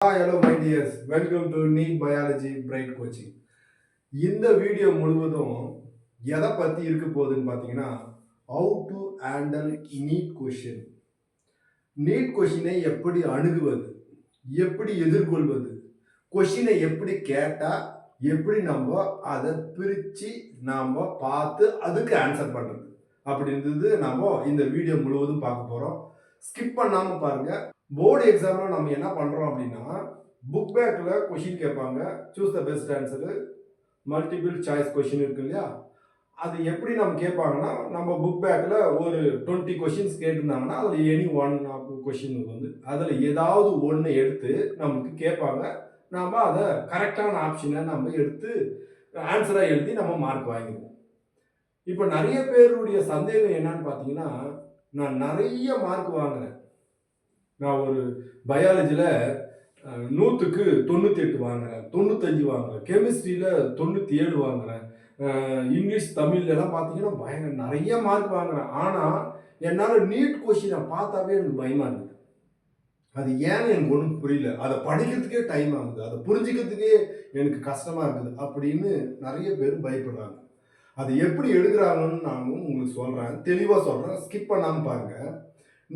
Hello my dears welcome to NEET biology bright coaching இந்த video முழுவதும் எதை பற்றி இருக்க போகுதுன்னு பார்த்தீங்கன்னா how to handle NEET question NEET கொஷினை எப்படி அணுகுவது? எப்படி எதிர்கொள்வது? கொஷினை எப்படி கேட்டால் எப்படி நம்ம அதை பிரித்து நாம் பார்த்து அதுக்கு ஆன்சர் பண்ணுறது அப்படின்றது நம்ம இந்த வீடியோ முழுவதும் பார்க்க போகிறோம் ஸ்கிப் பண்ணாமல் பாருங்கள் போர்டு எக்ஸாமில் நம்ம என்ன பண்ணுறோம் அப்படின்னா புக் பேக்கில் கொஷின் கேட்பாங்க. Choose the best answer multiple choice question இருக்கு இல்லையா? அது எப்படி நம்ம கேட்பாங்கன்னா நம்ம புக் பேக்கில் ஒரு டுவெண்ட்டி கொஷின்ஸ் கேட்டிருந்தாங்கன்னா அதில் எனி ஒன் கொஷின் வந்து அதில் ஏதாவது ஒன்று எடுத்து நமக்கு கேட்பாங்க. நாம் அதை கரெக்டான ஆப்ஷனை நம்ம எடுத்து ஆன்சராக எழுதி நம்ம மார்க் வாங்கிடுவோம். இப்போ நிறைய பேருடைய சந்தேகம் என்னன்னு பார்த்தீங்கன்னா நான் நிறைய மார்க் வாங்குறேன். நான் ஒரு பயாலஜியில் நூற்றுக்கு தொண்ணூற்றி எட்டு வாங்குறேன் தொண்ணூத்தஞ்சு வாங்குறேன். கெமிஸ்ட்ரியில் தொண்ணூற்றி ஏழு வாங்குறேன். இங்கிலீஷ் தமிழ்லலாம் பார்த்தீங்கன்னா பயங்கர நிறைய மார்க் வாங்குறேன். ஆனால் என்னால் நீட் கொஷினை பார்த்தாவே எனக்கு பயமாக இருக்குது. அது ஏன்னு எனக்கு ஒன்றும் புரியல. அதை படிக்கிறதுக்கே டைம் ஆகுது. அதை புரிஞ்சுக்கிறதுக்கே எனக்கு கஷ்டமாக இருக்குது அப்படின்னு நிறைய பேர் பயப்படுறாங்க. அது எப்படி எடுக்கிறாங்கன்னு நானும் உங்களுக்கு சொல்கிறேன் தெளிவாக சொல்கிறேன் ஸ்கிப் பண்ணாமல் பாருங்கள்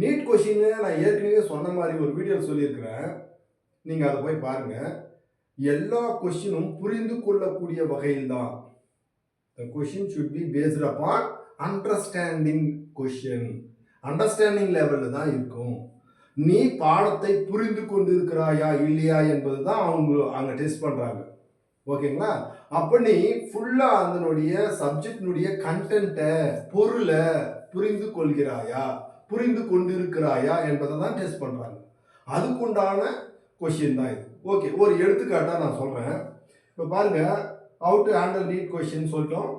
நீட் கொஷின்னு நான் ஏற்கனவே சொன்ன மாதிரி ஒரு வீடியோ சொல்லியிருக்கிறேன். நீங்கள் அதை போய் பாருங்கள் எல்லா கொஷினும் புரிந்து கொள்ளக்கூடிய வகையில் தான் the question should be based upon understanding question understanding லெவலில் தான் இருக்கும். நீ பாடத்தை புரிந்து கொண்டு இருக்கிறாயா இல்லையா என்பது தான் அவங்க அங்கே டெஸ்ட் பண்ணுறாங்க ஓகேங்களா? அப்போ நீ ஃபுல்லாக அதனுடைய சப்ஜெக்டினுடைய கண்டென்ட்டை பொருளை புரிந்து கொள்கிறாயா? புரிந்து கொண்டிருக்கிறாயா என்பதை தான் டெஸ்ட் பண்ணுறாங்க அதுக்குண்டான கொஷின் தான் இது. ஓகே ஒரு எடுத்துக்காட்டாக நான் சொல்கிறேன் இப்போ பாருங்கள் how to handle NEET question சொல்லிட்டோம்.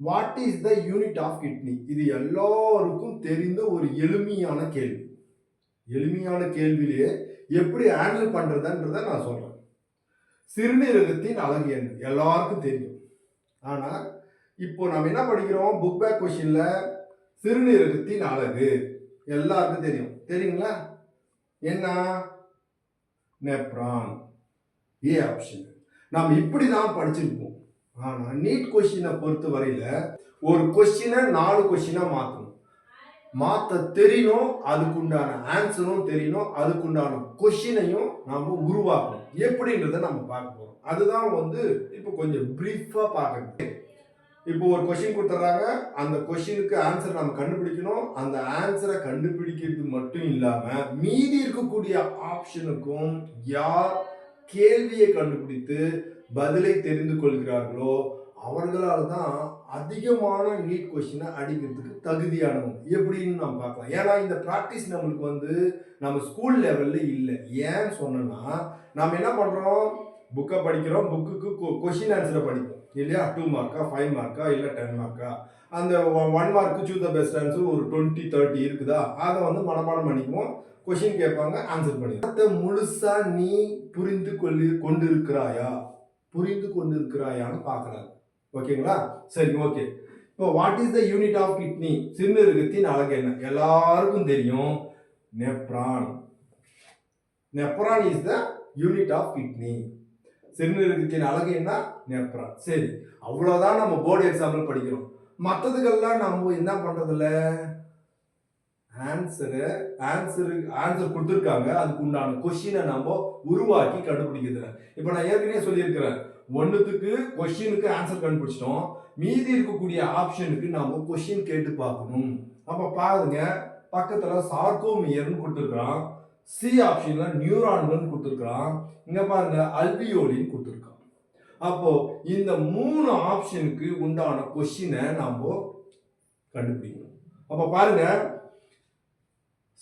What is the unit of kidney இது எல்லோருக்கும் தெரிந்த ஒரு எளிமையான கேள்வி. எளிமையான கேள்வியிலேயே எப்படி ஹேண்டில் பண்ணுறதுன்றதை நான் சொல்கிறேன் சிறுநீரகத்தின் அழகு என்ன? எல்லாருக்கும் தெரியும். ஆனால் இப்போ நம்ம என்ன படிக்கிறோம்? புக் பேக் கொஷினில் சிறுநீரகத்தின் அழகு. எல்லாருக்கும் தெரியும். தெரியுங்களா? என்ன நெப்ரான் ஏ ஆப்ஷன். நாம் இப்படி தான் படிச்சிருப்போம். ஆனால் நீட் கொஷினை பொறுத்த வரையில் ஒரு கொஷினை நாலு கொஷினாக மாற்றணும் மாற்ற தெரியணும் அதுக்குண்டான ஆன்சரும் தெரியணும் அதுக்குண்டான கொஷினையும் நாம் உருவாக்கணும். எப்படின்றத நம்ம பார்க்க போகிறோம் அதுதான் வந்து இப்போ கொஞ்சம் ப்ரீஃபாக பார்க்கணும் இப்போ ஒரு கொஷின் கொடுத்துட்றாங்க அந்த கொஷினுக்கு ஆன்சர் நம்ம கண்டுபிடிக்கணும். அந்த ஆன்சரை கண்டுபிடிக்கிறது மட்டும் இல்லாமல் மீதி இருக்கக்கூடிய ஆப்ஷனுக்கும் யார் கேள்வியை கண்டுபிடித்து பதிலை தெரிந்து கொள்கிறார்களோ அவர்களால் தான் அதிகமான நீட் கொஷினை அடிக்கிறதுக்கு தகுதியானவங்க. எப்படின்னு நம்ம பார்க்கலாம். ஏன்னா இந்த ப்ராக்டிஸ் நம்மளுக்கு வந்து நம்ம ஸ்கூல் லெவலில் இல்லை. ஏன்னு சொன்னோன்னா நம்ம என்ன பண்ணுறோம் புக்கை படிக்கிறோம். புக்குக்கு கொஷின் ஆன்சரை படிப்போம். இல்லையா? டூ மார்க்கா ஃபைவ் மார்க்கா இல்லை டென் மார்க்கா அந்த one mark choose the best answer ஒரு டுவெண்ட்டி தேர்ட்டி இருக்குதா? அதை வந்து மனப்பாடம் பண்ணிக்குவோம். கொஷின் கேட்பாங்க ஆன்சர் பண்ணி அதை முழுசா நீ புரிந்து கொள்ளு கொண்டிருக்கிறாயா? புரிந்து கொண்டு இருக்கிறாயான்னு பார்க்குறாங்க ஓகேங்களா? சரி ஓகே. இப்போ what is the unit of kidney சிறுநீரகத்தின் அழகு என்ன? எல்லாருக்கும் தெரியும். Nephron nephron is the unit of kidney சிறுநீரகத்தின் அழகு என்ன? நெப்ரான் சரி அவ்வளோதான் நம்ம போர்டு எக்ஸாம்பிள் படிக்கிறோம். மற்றதுக்கெல்லாம் நம்ம என்ன பண்ணுறதில்ல ஆன்சரு ஆன்சரு ஆன்சர் கொடுத்துருக்காங்க. அதுக்கு உண்டான கொஷினை நம்ம உருவாக்கி கண்டுபிடிக்கிறதுல இப்போ நான் ஏற்கனவே சொல்லியிருக்கிறேன். ஒன்றுத்துக்கு கொஷினுக்கு ஆன்சர் கண்டுபிடிச்சிட்டோம். மீதி இருக்கக்கூடிய ஆப்ஷனுக்கு நம்ம கொஷின் கேட்டு பார்க்கணும். அப்போ பாருங்க பக்கத்தில் சார்கோமியர்னு கொடுத்துருக்குறான். சி ஆப்ஷனில் நியூரான்கள் கொடுத்துருக்கான் இங்கே பாருங்க அல்பியோலின்னு கொடுத்துருக்கான். அப்போ இந்த மூணு ஆப்ஷனுக்கு உண்டான கொஷினை நாம கண்டுபிடிக்கணும். அப்போ பாருங்க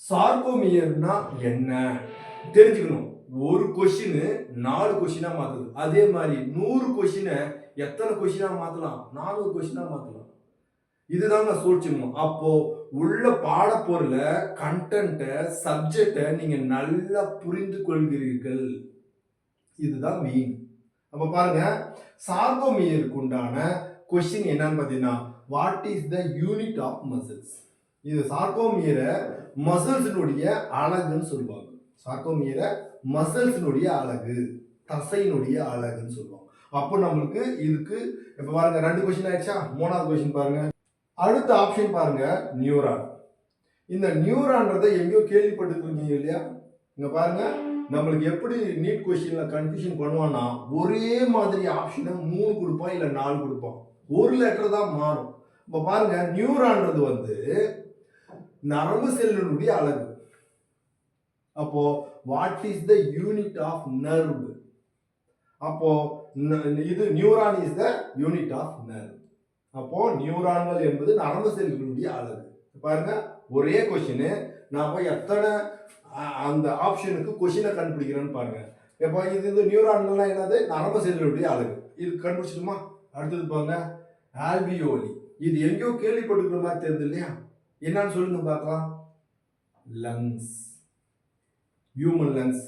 சார்கோமியர்னா என்ன? தெரிஞ்சுக்கணும். ஒரு கொஷின் நாலு கொஷினா மாத்துது. அதே மாதிரி நூறு கொஷினை எத்தனை கொஷினா மாத்தலாம்? நானூறு கொஷினா மாத்தலாம். இதுதாங்க சூழ்ச்சிக்கணும் அப்போ உள்ள பாடப்பொருளை கண்டென்ட்டை சப்ஜெக்டை நீங்க நல்லா புரிந்து கொள்கிறீர்கள் இதுதான் மெயின் அப்ப பாருங்க சார்போமியருக்கு உண்டான கொஷின் என்னன்னு பார்த்தீங்கன்னா what is the unit of muscles இது சார்கோமியரை மசில்ஸினுடைய அழகுன்னு சொல்லுவாங்க. சார்கோமியரை மசில்ஸினுடைய அழகு தசையினுடைய அழகுன்னு சொல்லுவாங்க. அப்போ நம்மளுக்கு இதுக்கு இப்போ பாருங்க ரெண்டு கொஸ்டின் ஆயிடுச்சா? மூணாவது கொஸ்டின் பாருங்க. அடுத்த ஆப்ஷன் பாருங்க நியூரான் இந்த நியூரான்றதை எங்கேயோ கேள்விப்பட்டிருக்கீங்க இல்லையா? இங்க பாருங்க நம்மளுக்கு எப்படி நீட் கொஸ்டின்ல கன்ஃபியூஷன் பண்ணுவான்னா ஒரே மாதிரி ஆப்ஷனை மூணு கொடுப்பான் இல்லை நாலு கொடுப்பான் ஒரு லெட்டர் தான் மாறும். இப்போ பாருங்க நியூரான்றது வந்து நரம்பு செல்லினுடைய அழகு அப்போ what is the unit of nerve அப்போ இது neuron is the unit of nerve அப்போ நியூரான்கள் என்பது நரம்பு செல்களுடைய அழகு பாருங்க ஒரே கொஷின் நான் போய் எத்தனை அந்த ஆப்ஷனுக்கு கொஷினை கண்டுபிடிக்கிறேன்னு பாருங்க. இப்போ இது இந்த நியூரான்கள்லாம் என்னது? நரம்பு செல்களுடைய அழகு இது கண்டுபிடிச்சிட்டுமா அடுத்தது பாருங்க ஆல்பியோலி. இது எங்கேயோ கேள்விப்பட்டிருக்கிற மாதிரி தெரியுது இல்லையா? என்னன்னு சொல்லுங்க பார்க்கலாம். லங்ஸ் ஹியூமன் லங்ஸ்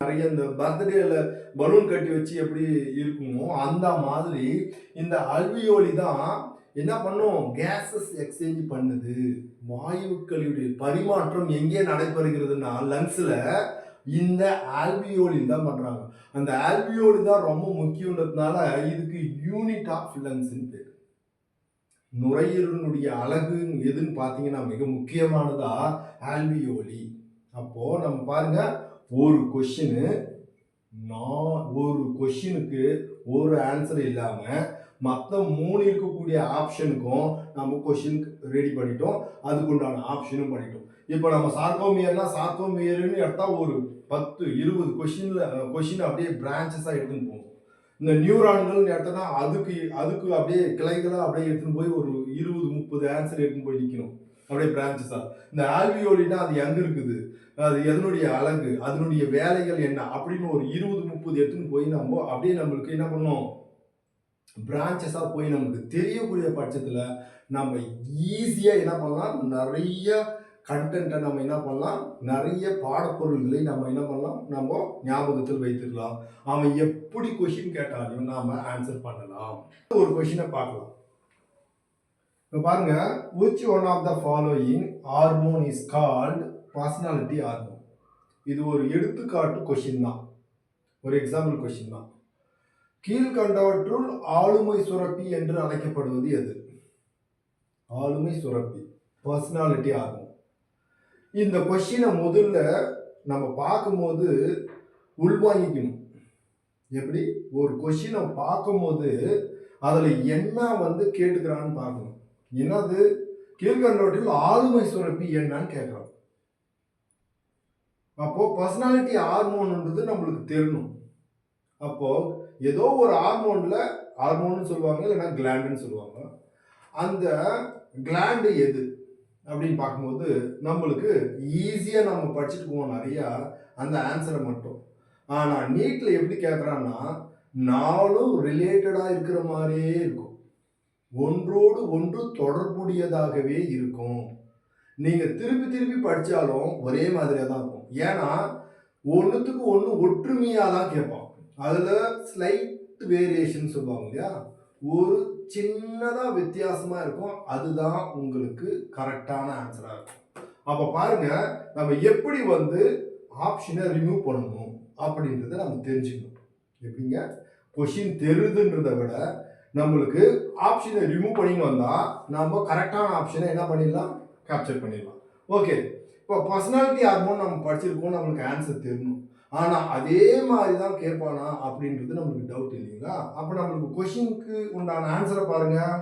நிறைய இந்த பர்த்டேல பலூன் கட்டி வச்சு எப்படி இருக்குமோ அந்த மாதிரி இந்த அல்வியோலி தான் என்ன பண்ணும்? கேஸஸ் எக்ஸ்சேஞ்ச் பண்ணுது. வாயுக்களுடைய பரிமாற்றம் எங்கே நடைபெறுகிறதுனா லங்ஸில் இந்த ஆல்வியோலி தான் பண்ணுறாங்க அந்த ஆல்வியோலி தான் ரொம்ப முக்கியன்றதுனால இதுக்கு யூனிட் ஆஃப் லங்ஸ்ன்னு பேர். நுரையீரலினுடைய அழகு எதுன்னு பார்த்தீங்கன்னா மிக முக்கியமானதா ஆல்வியோலி அப்போது நம்ம பாருங்கள் ஒரு கொஷினு நான் ஒரு கொஷினுக்கு ஒரு ஆன்சர் இல்லாமல் மற்ற மூணு இருக்கக்கூடிய ஆப்ஷனுக்கும் நம்ம கொஷின் ரெடி பண்ணிட்டோம். அதுக்குண்டான ஆப்ஷனும் பண்ணிட்டோம். இப்போ நம்ம சார்கோமியர்னா சார்கோமியர்னு எடுத்தால் ஒரு பத்து இருபது கொஷினில் கொஷின் அப்படியே பிரான்ச்சஸாக எடுத்துன்னு போகும் இந்த நியூரான்கள்னு எடுத்தோன்னா அதுக்கு அதுக்கு அப்படியே கிளைகளாக அப்படியே எடுத்துன்னு போய் ஒரு இருபது முப்பது ஆன்சர் எடுத்துன்னு போய் நிற்கணும் அப்படியே பிரான்ச்சஸாக இந்த ஆல்வியோலினா அது எங்கே இருக்குது? அது எதனுடைய அழகு அதனுடைய வேலைகள் என்ன? அப்படின்னு ஒரு இருபது முப்பது எடுத்துன்னு போய் நம்ம அப்படியே நம்மளுக்கு என்ன பண்ணோம் பிரான்ச்சஸாக போய் நமக்கு தெரியக்கூடிய பட்சத்தில் நம்ம ஈஸியாக என்ன பண்ணலாம்? நிறைய கண்டென்ட்டை நம்ம என்ன பண்ணலாம்? நிறைய பாடப்பொருள்களை நம்ம என்ன பண்ணலாம்? நம்ம ஞாபகத்தில் வைத்துக்கலாம். அவன் எப்படி கொஷின் கேட்டாலும் நாம் ஆன்சர் பண்ணலாம். ஒரு கொஷினை பார்க்கலாம். இப்போ பாருங்க which one of the following hormone is called personality hormone இது ஒரு எடுத்துக்காட்டு கொஷின் தான். ஒரு எக்ஸாம்பிள் கொஷின் தான். கீழ்கண்டவற்றுள் ஆளுமை சுரப்பி என்று அழைக்கப்படுவது எது? ஆளுமை சுரப்பி பர்சனாலிட்டி ஆகும் இந்த கொஷினை முதல்ல நம்ம பார்க்கும்போது உள்வாங்கிக்கணும். எப்படி? ஒரு கொஷினை பார்க்கும்போது அதில் என்ன வந்து கேட்டுக்கிறான்னு பார்க்கணும். என்னது? கீழ்கண்டவற்றில் ஆளுமை சுரப்பி என்னன்னு கேட்குறோம். அப்போது பர்சனாலிட்டி ஹார்மோன்ன்றது நம்மளுக்கு தெரியணும். அப்போது ஏதோ ஒரு ஹார்மோனில் ஹார்மோன்னு சொல்லுவாங்க இல்லைன்னா கிளாண்டுன்னு சொல்லுவாங்க. அந்த கிளாண்டு எது? அப்படின்னு பார்க்கும்போது நம்மளுக்கு ஈஸியாக நம்ம படிச்சுட்டு போவோம் நிறையா அந்த ஆன்சரை மட்டும். ஆனால் நீட்டில் எப்படி கேட்குறான்னா நாலும் ரிலேட்டடாக இருக்கிற மாதிரியே இருக்கும். ஒன்றோடு ஒன்று தொடர்புடையதாகவே இருக்கும். நீங்கள் திருப்பி திருப்பி படித்தாலும் ஒரே மாதிரியாக தான் இருக்கும். ஏன்னா ஒன்றுத்துக்கு ஒன்று ஒற்றுமையாக தான் கேட்பான். அதில் ஸ்லைட் வேரியேஷன் சொல்லுவாங்க இல்லையா? ஒரு சின்னதாக வித்தியாசமாக இருக்கும். அதுதான் உங்களுக்கு கரெக்டான ஆன்சராக இருக்கும். அப்போ பாருங்க நம்ம எப்படி வந்து ஆப்ஷனை ரிமூவ் பண்ணணும் அப்படின்றத நம்ம தெரிஞ்சுக்கணும். எப்படிங்க? கொஷின் தெரியுதுன்றதை விட நம்மளுக்கு ஆப்ஷனை ரிமூவ் பண்ணின்னு வந்தால் நம்ம கரெக்டான ஆப்ஷனை என்ன பண்ணிடலாம்? கேப்சர் பண்ணிடலாம். ஓகே இப்போ பர்சனாலிட்டி ஹார்மோன் நம்ம படிச்சிருக்கோம் நம்மளுக்கு ஆன்சர் தெரியணும் ஆனால் அதே மாதிரி தான் கேட்பானா அப்படின்றது நம்மளுக்கு டவுட் இல்லைங்களா? அப்போ நம்மளுக்கு கொஷினுக்கு உண்டான ஆன்சரை பாருங்கள்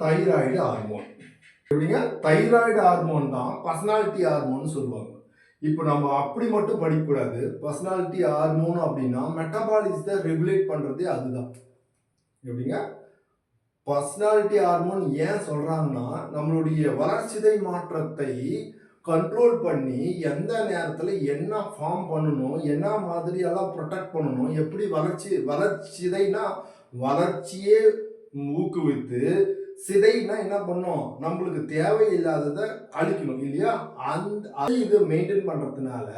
தைராய்டு ஹார்மோன் எப்படிங்க? தைராய்டு ஹார்மோன் தான் பர்சனாலிட்டி ஹார்மோன் சொல்லுவாங்க. இப்போ நம்ம அப்படி மட்டும் படிக்கக்கூடாது. பர்சனாலிட்டி ஹார்மோன் அப்படின்னா மெட்டபாலிசத்தை ரெகுலேட் பண்ணுறதே அதுதான். எப்படிங்க? பர்சனாலிட்டி ஹார்மோன் ஏன் சொல்கிறாங்கன்னா நம்மளுடைய வளர்ச்சிதை மாற்றத்தை கண்ட்ரோல் பண்ணி எந்த நேரத்தில் என்ன ஃபார்ம் பண்ணணும் என்ன மாதிரியெல்லாம் ப்ரொடெக்ட் பண்ணணும் எப்படி வளர்ச்சி வளர்ச்சிதைனா வளர்ச்சியே ஊக்குவித்து சிதைனா என்ன பண்ணும்? நம்மளுக்கு தேவையில்லாததை அழிக்கணும் இல்லையா? அந்த அதை இது மெயின்டைன் பண்ணுறதுனால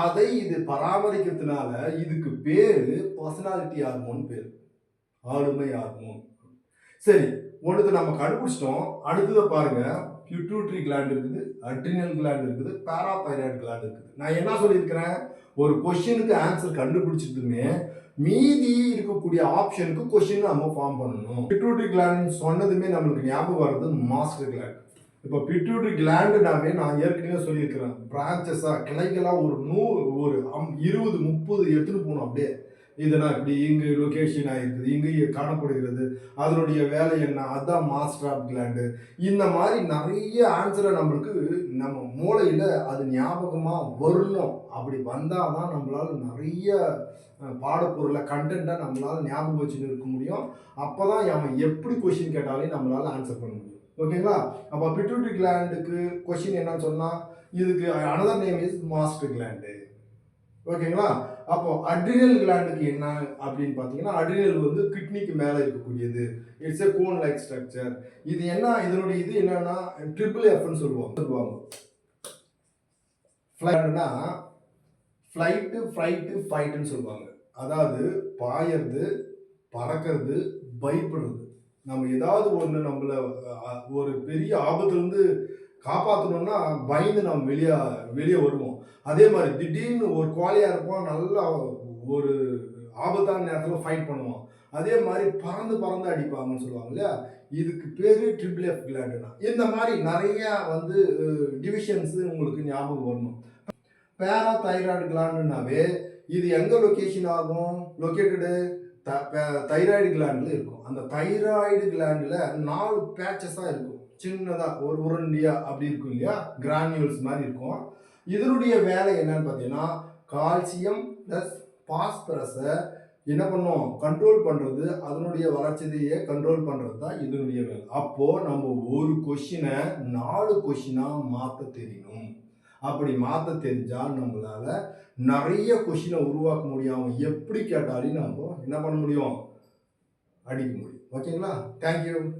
அதை இது பராமரிக்கிறதுனால இதுக்கு பேர் பர்சனாலிட்டி ஹார்மோன் பேர். ஆளுமை ஆகும் சரி ஒன்று நம்ம கண்டுபிடிச்சிட்டோம். அடுத்ததை பாருங்க. பியூட்ரி கிளாண்ட் இருக்குது அட்ரினல் கிளாண்ட் இருக்குது பாராதைராய்டு கிளாண்ட் இருக்குது. நான் என்ன சொல்லியிருக்கிறேன்? ஒரு கொஷினுக்கு ஆன்சர் கண்டுபிடிச்சதுமே மீதி இருக்கக்கூடிய ஆப்ஷனுக்கு கொஷின் நம்ம ஃபார்ம் பண்ணணும். பிட்ரூட்ரி கிளாண்ட் சொன்னதுமே நம்மளுக்கு ஞாபகம் வர்றது மாஸ்டர் கிளாண்ட் இப்போ பிட்ரூட்ரி கிளாண்டுனாவே நான் ஏற்கனவே சொல்லியிருக்கிறேன். பிரான்ச்சஸாக கிளைகளாக ஒரு நூறு ஒரு அம் இருபது முப்பது எடுத்துகிட்டு போகணும் அப்படியே. இதெல்லாம் இப்படி இங்கே லொக்கேஷன் ஆகிருக்குது இங்கே காணப்படுகிறது. அதனுடைய வேலை என்ன? அதுதான் மாஸ்டர் ஆஃப் கிளாண்டு இந்த மாதிரி நிறைய ஆன்சரை நம்மளுக்கு நம்ம மூளையில் அது ஞாபகமாக வரணும். அப்படி வந்தால் தான் நம்மளால் நிறைய பாடப்பொருளை கண்டென்ட்டாக நம்மளால் ஞாபகம் வச்சுன்னு இருக்க முடியும். அப்போ தான் அவன் எப்படி கொஷின் கேட்டாலே நம்மளால் ஆன்சர் பண்ண முடியும். ஓகேங்களா? அப்போ பிட்ரூட்டி கிளாண்டுக்கு கொஷின் என்னன்னு சொன்னால் இதுக்கு another name is master gland ஓகேங்களா? அப்போ அட்ரினல் கிளாண்டுக்கு என்ன அப்படின்னு பார்த்தீங்கன்னா அட்ரினல் வந்து கிட்னிக்கு மேலே இருக்கக்கூடியது. It's a cone like structure இது என்ன? இதனுடைய இது என்னன்னா ட்ரிபிள் எஃப்னு சொல்லுவாங்க. சொல்லுவாங்க. ஃப்ளைட்னா ஃப்ளைட்டு ஃப்ளைட்டு ஃபைட்டுன்னு சொல்லுவாங்க. அதாவது பாயறது பறக்கிறது பயப்படுறது. நம்ம ஏதாவது ஒன்று நம்மளை ஒரு பெரிய ஆபத்துலேருந்து காப்பாற்றணும்னா பயந்து நம்ம வெளியே வெளியே வருவோம் அதே மாதிரி திடீர்னு ஒரு குவாலியாக இருப்பான் நல்லா ஒரு ஆபத்தான நேரத்தில் ஃபைட் பண்ணுவோம் அதே மாதிரி பறந்து பறந்து அடிப்பாங்கன்னு சொல்லுவாங்க இல்லையா? இதுக்கு பேர் ட்ரிபிள் எஃப் கிளாண்டுனா இந்த மாதிரி நிறைய வந்து டிவிஷன்ஸ் உங்களுக்கு ஞாபகம் வரணும். பேரா தைராய்டு கிளாண்டுனாவே இது எங்கே லொக்கேஷன் ஆகும்? லொக்கேட்டடு தைராய்டு கிளாண்டில் இருக்கும். அந்த தைராய்டு கிளாண்டில் நாலு பேச்சஸாக இருக்கும். சின்னதாக ஒரு உருண்டியாக அப்படி இருக்கும் இல்லையா? கிரானியூல்ஸ் மாதிரி இருக்கும். இதனுடைய வேலை என்னன்னு பார்த்தீங்கன்னா கால்சியம் ப்ளஸ் பாஸ்பரஸை என்ன பண்ணும்? கண்ட்ரோல் பண்ணுறது அதனுடைய வளர்ச்சியை கண்ட்ரோல் பண்ணுறது தான் இதனுடைய வேலை. அப்போது நம்ம ஒரு கொஷினை நாலு கொஷினாக மாற்ற தெரியணும் அப்படி மாற்ற தெரிஞ்சால் நம்மளால நிறைய கொஷினை உருவாக்க முடியும். எப்படி கேட்டாலும் நம்ம என்ன பண்ண முடியும்? அடிக்க முடியும். ஓகேங்களா தேங்க்யூ